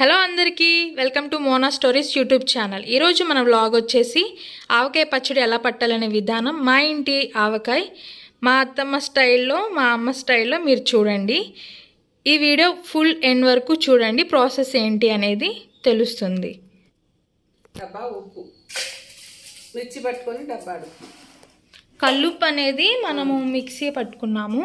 Hello అందరికీ welcome to Mona stories YouTube channel. ఈరోజు మన వ్లాగ్ వచ్చేసి ఆవకాయ పచ్చడి ఎలా పట్టాలనే విధానం మా ఇంటి ఆవకాయ మా అత్తమ్మ స్టైల్లో మా అమ్మ స్టైల్లో మీరు చూడండి. ఈ వీడియో ఫుల్ ఎండ్ వరకు చూడండి ప్రాసెస్ ఏంటి అనేది తెలుస్తుంది. డబ్బా ఉప్పు. మిర్చి పట్టుకొని డబ్బాడు కల్లుప్పు అనేది మనము మిక్సీ పట్టుకున్నాము.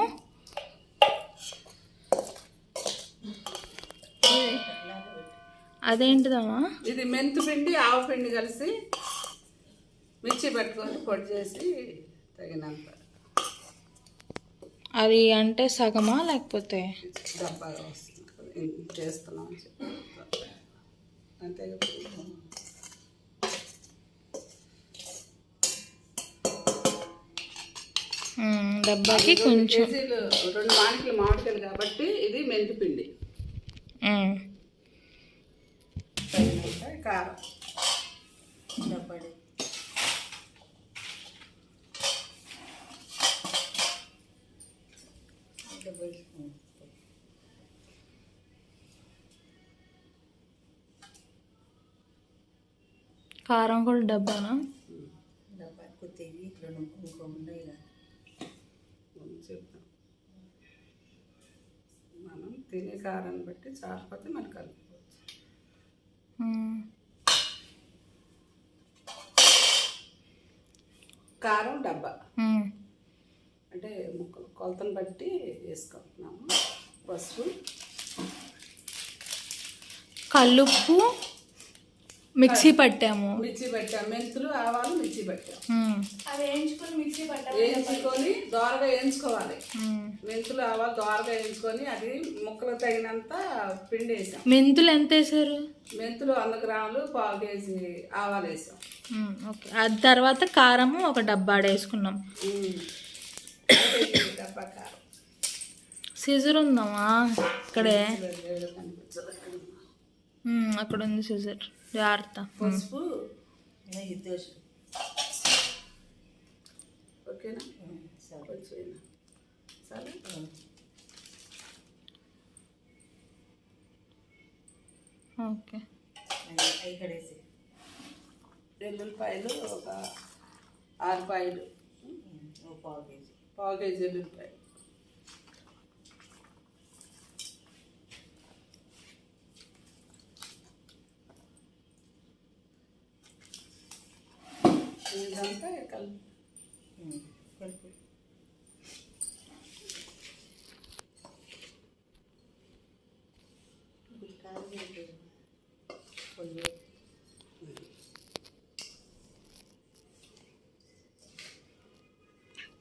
అదేంటిదమ్మా? ఇది మెంతు పిండి ఆవు పిండి కలిసి మిర్చి పట్టుకొని పొడి చేసి తగినంత. అది అంటే సగమా లేకపోతే? డబ్బాగా వస్తుంది. ఇంత చేస్తున్నాం. అంతే డబ్బాకి కొంచెం. రెండు మామిడికాయలు కాబట్టి ఇది మెంతు పిండి. మ్మ్. తగినంత కారం. డబ్బాడి కారం కూడా డబ్బానా మనం చెప్తాం. మనం తినే కారాన్ని బట్టి చాలకపోతే మనం కలుపుకోవచ్చు మ్మ్. కారం డబ్బా. అంటే ముక్కలు కొలతను బట్టి వేసుకుంటున్నాము. పసుపు. కల్లుప్పు. మిక్సీ పట్టాము. మిర్చి పెట్టాం మెంతులు ఆవాలు మిర్చి పెట్టాం మ్మ్. వేయించుకొని దోరగా వేయించుకోవాలి. మెంతులు ఆవాలు దోరగా వేయించుకొని అది ముక్కలు తగినంత పిండి వేసాం. మెంతులు ఎంత వేసారు? మెంతులు వంద గ్రాములు పావు కేజీ ఆవాలు వేసాం. ఓకే. అది తర్వాత కారము ఒక డబ్బా వేసుకున్నాం. ఉమ్. డబ్బా కారం సిజర్ ఉందమ్మా. ఇక్కడే. కనిపించదు. అక్కడ ఉంది సిజర్. జాగ్రత్త. పసుపు ఓకేనా? వచ్చేనా సరే ఓకే. ఎల్లుల్లిపాయలు ఒక ఆరు పాయలు. పావు కేజీ. ఎల్లుల్లిపాయలు ఇదంతా కలిపి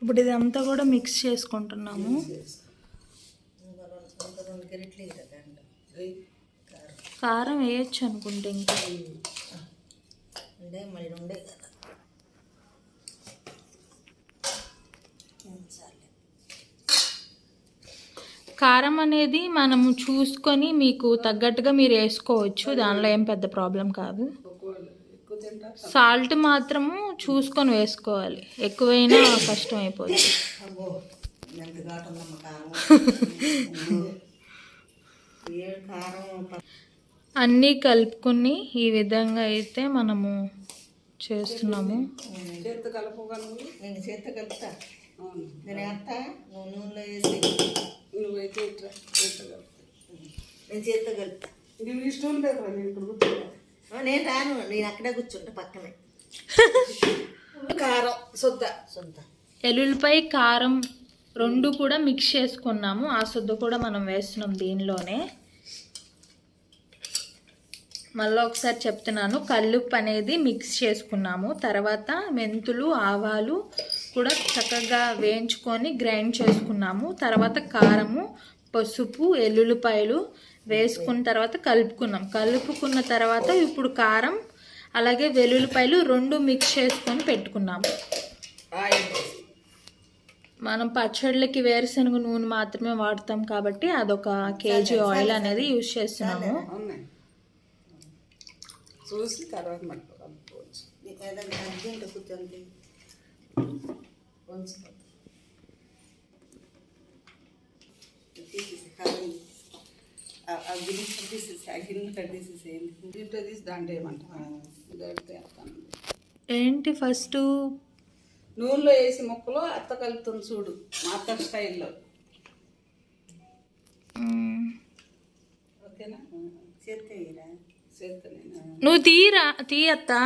ఇప్పుడు ఇదంతా కూడా మిక్స్ చేసుకుంటున్నాము. కారం వేయచ్చు అనుకుంటే ఇంకా. కారం అనేది మనము చూసుకొని మీకు తగ్గట్టుగా మీరు వేసుకోవచ్చు. దానిలో ఏం పెద్ద ప్రాబ్లం కాదు. సాల్ట్ మాత్రము చూసుకొని వేసుకోవాలి. ఎక్కువైనా కష్టం అయిపోతుంది అన్నీ కలుపుకొని ఈ విధంగా అయితే మనము చేస్తున్నాము. నేను వేస్తా నువ్వు నూనెలో వేసి. నువ్వైతే ఇట్లా నేను కలుపుతా. నేను ఇక్కడ నేను రాను. నేను అక్కడే కూర్చుంటా పక్కనే. కారం శుద్ధ సొంత ఎల్లుల్లిపాయ కారం రెండు కూడా మిక్స్ చేసుకున్నాము. ఆ శుద్ధ కూడా మనం వేస్తున్నాం దీనిలోనే. మళ్ళీ ఒకసారి చెప్తున్నాను. కల్లుప్పు అనేది మిక్స్ చేసుకున్నాము. తర్వాత మెంతులు ఆవాలు కూడా చక్కగా వేయించుకొని గ్రైండ్ చేసుకున్నాము. తర్వాత కారము పసుపు ఎల్లుల్లిపాయలు వేసుకున్న తర్వాత కలుపుకున్నాం. కలుపుకున్న తర్వాత ఇప్పుడు కారం అలాగే వెల్లుల్లిపాయలు రెండు మిక్స్ చేసుకొని పెట్టుకున్నాము. మనం పచ్చళ్ళకి వేరుశనగ నూనె మాత్రమే వాడతాం కాబట్టి అదొక కేజీ ఆయిల్ అనేది యూజ్ చేస్తున్నాము. చూసి తర్వాత ఆ, గిన్నె తీసేసి ఆ గిన్నె తీసేసేయండి దీంట్లో తీసి దాంట్లో ఏమంటారు దాంట్లో వేస్తాను ఏంటి ఫస్ట్? నూనెలో వేసి ముక్కలు అత్త కలుపుతుంది చూడు మా అత్త స్టైల్లో. ఓకేనా? నువ్వు తీరా తీయత్తా?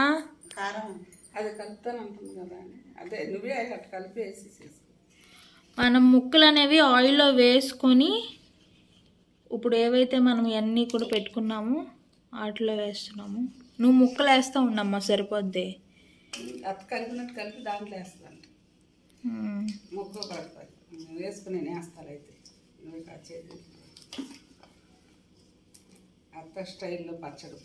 కారం. అది కలుపుతాను అంటుంది కదా అని. అదే నువ్వే అట్లా కలిపి వేసి చేసుకో మనం ముక్కలు అనేవి ఆయిల్లో వేసుకొని ఇప్పుడు ఏవైతే మనం ఇవన్నీ కూడా పెట్టుకున్నామో వాటిలో వేస్తున్నాము. నువ్వు ముక్కలు వేస్తూ ఉండమ్మా సరిపోద్ది. అత్త కలిపినట్టు కలిపి దాంట్లో వేస్తాను. మ్మ్. ముక్కలు పడతాయి వేసుకుని నేను వేస్తాను అయితే. నువ్వు కచ్చేది అత్త స్టైల్లో పచ్చడి.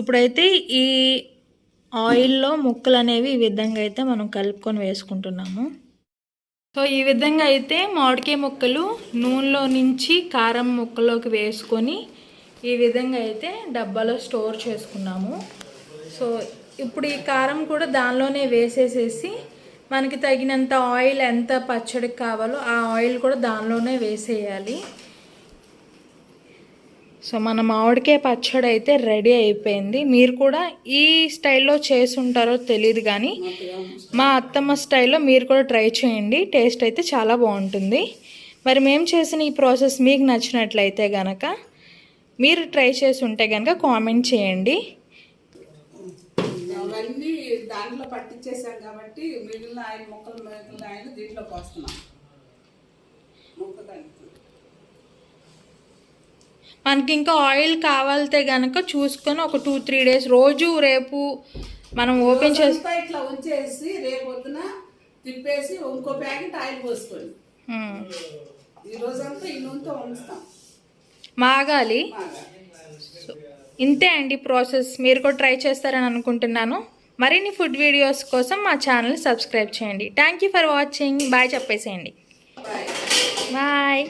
ఇప్పుడైతే ఈ ఆయిల్లో ముక్కలు అనేవి ఈ విధంగా అయితే మనం కలుపుకొని వేసుకుంటున్నాము. సో ఈ విధంగా అయితే మామిడికాయ ముక్కలు నూనెలో నుంచి కారం ముక్కలోకి వేసుకొని ఈ విధంగా అయితే డబ్బాలో స్టోర్ చేసుకున్నాము. సో ఇప్పుడు ఈ కారం కూడా దానిలోనే వేసేసేసి మనకి తగినంత ఆయిల్ ఎంత పచ్చడికి కావాలో ఆ ఆయిల్ కూడా దానిలోనే వేసేయాలి. సో మన మామిడికాయ పచ్చడి అయితే రెడీ అయిపోయింది. మీరు కూడా ఈ స్టైల్లో చేసి ఉంటారో తెలియదు కానీ మా అత్తమ్మ స్టైల్లో మీరు కూడా ట్రై చేయండి. టేస్ట్ అయితే చాలా బాగుంటుంది. మరి మేము చేసిన ఈ ప్రాసెస్ మీకు నచ్చినట్లయితే గనక మీరు ట్రై చేసి ఉంటే కనుక కామెంట్ చేయండి. అవన్నీ దాంట్లో పట్టించేసాం కాబట్టి మిగిలిన ఆయిల్ మిగిలిన ఆయిల్ దీంట్లో పోస్తున్నాం ముక్క మనకి ఇంకా ఆయిల్ కావాలితే గనక చూసుకొని ఒక టూ త్రీ డేస్ రోజు రేపు మనం ఓపెన్ చేసి ఇట్లా ఉంచేసి రేపు పొద్దున తిప్పేసి ఇంకో ప్యాకెట్ ఆయిల్ పోసుకోండి. ఈ రోజంతా ఈ నూనెతో ఉంచుతాం మాగాలి. ఇంతే అండి ప్రాసెస్. మీరు కూడా ట్రై చేస్తారని అనుకుంటున్నాను. మరిన్ని ఫుడ్ వీడియోస్ కోసం మా ఛానల్ సబ్స్క్రైబ్ చేయండి. Thank you for watching bye చెప్పేసేయండి. బాయ్